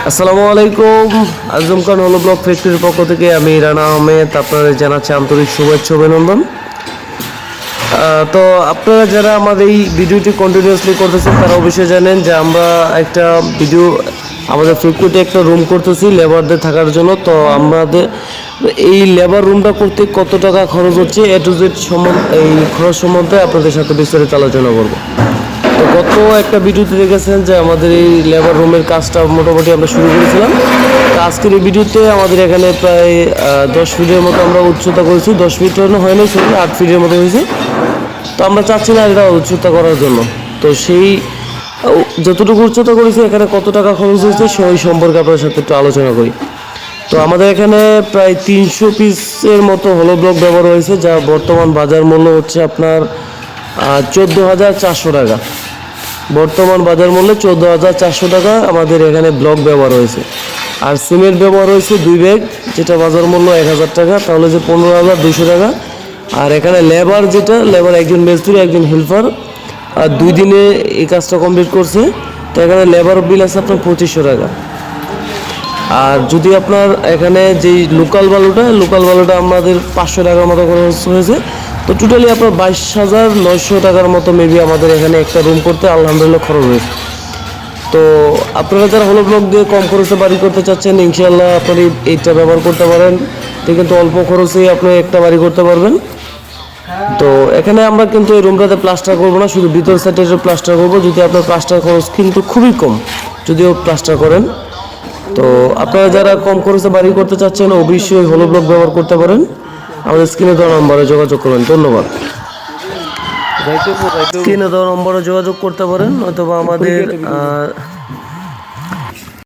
আসসালামু আলাইকুম। আজম খান হলো ব্লক ফ্যাক্টরির পক্ষ থেকে, আমি রানা আহমেদ আপনাদের জানাচ্ছি আন্তরিক শুভেচ্ছা, অভিনন্দন। তো আপনারা যারা আমাদের এই ভিডিওটি কন্টিনিউসলি করতেছেন, তারা অবশ্যই জানেন যে আমরা একটা ভিডিও আমাদের ফ্যাক্টরিতে একটা রুম করতেছি লেবারদের থাকার জন্য। তো আমাদের এই লেবার রুমটা করতে কত টাকা খরচ হচ্ছে এ টু জেড সম্বন্ধে, এই খরচ সম্বন্ধে আপনাদের সাথে বিস্তারিত আলোচনা করব। গত একটা ভিডিওতে দেখেছেন যে আমাদের এই লেবার রুমের কাজটা মোটামুটি আমরা শুরু করেছিলাম। তো আজকের এই ভিডিওতে আমাদের এখানে প্রায় দশ ফিটের মতো আমরা উচ্চতা করেছি। দশ ফিট হয়নি সরি আট ফিটের মতো হয়েছে। তো আমরা চাচ্ছি না এটা উচ্চতা করার জন্য। তো সেই যতটুকু উচ্চতা করেছি, এখানে কত টাকা খরচ হয়েছে, সেই সম্পর্কে আপনার সাথে একটু আলোচনা করি। তো আমাদের এখানে প্রায় তিনশো পিসের মতো হলো ব্লক ব্যবহার হয়েছে, যা বর্তমান বাজার মূল্য হচ্ছে আপনার চোদ্দ হাজার চারশো টাকা। বর্তমান বাজার মূল্য চোদ্দ হাজার চারশো টাকা। আমাদের এখানে ব্লক ব্যবহার হয়েছে। আর সিমেন্ট ব্যবহার হয়েছে দুই ব্যাগ, যেটা বাজার মূল্য এক হাজার টাকা, তাহলে যে পনেরো হাজার দুশো টাকা। আর এখানে লেবার যেটা লেবার একজন মেজদুরি একজন হেল্পার আর দুই দিনে এই কাজটা কমপ্লিট করছে। তো এখানে লেবার বিল আছে আপনার পঁচিশশো টাকা। আর যদি আপনার এখানে যেই লোকাল বালুটা লোকাল বালুটা আমাদের পাঁচশো টাকার মতো খরচ হয়েছে তো টোটালি আপনার বাইশ হাজার নয়শো টাকার মতো মেবি আমাদের এখানে একটা রুম করতে আলহামদুলিল্লাহ খরচ হয়েছে। তো আপনারা যারা হলো ব্লক দিয়ে কম খরচে বাড়ি করতে চাচ্ছেন ইনশাল্লাহ আপনার এইটা ব্যবহার করতে পারেন। তো কিন্তু অল্প খরচেই আপনি একটা বাড়ি করতে পারবেন। তো এখানে আমরা কিন্তু এই রুমটাতে প্লাস্টার করব না, শুধু ভিতর সাইডে প্লাস্টার করব, যদি আপনার প্লাস্টার খরচ কিন্তু খুবই কম, যদিও প্লাস্টার করেন। তো আপনারা যারা কম খরচে বাড়ি করতে চাচ্ছেন, অবশ্যই হলো ব্লক ব্যবহার করতে পারেন। আমাদের স্ক্রিনে দেওয়া নম্বরে যোগাযোগ করবেন ধন্যবাদ। স্ক্রিনে দেওয়া নম্বরে যোগাযোগ করতে পারেন অথবা আমাদের আহ,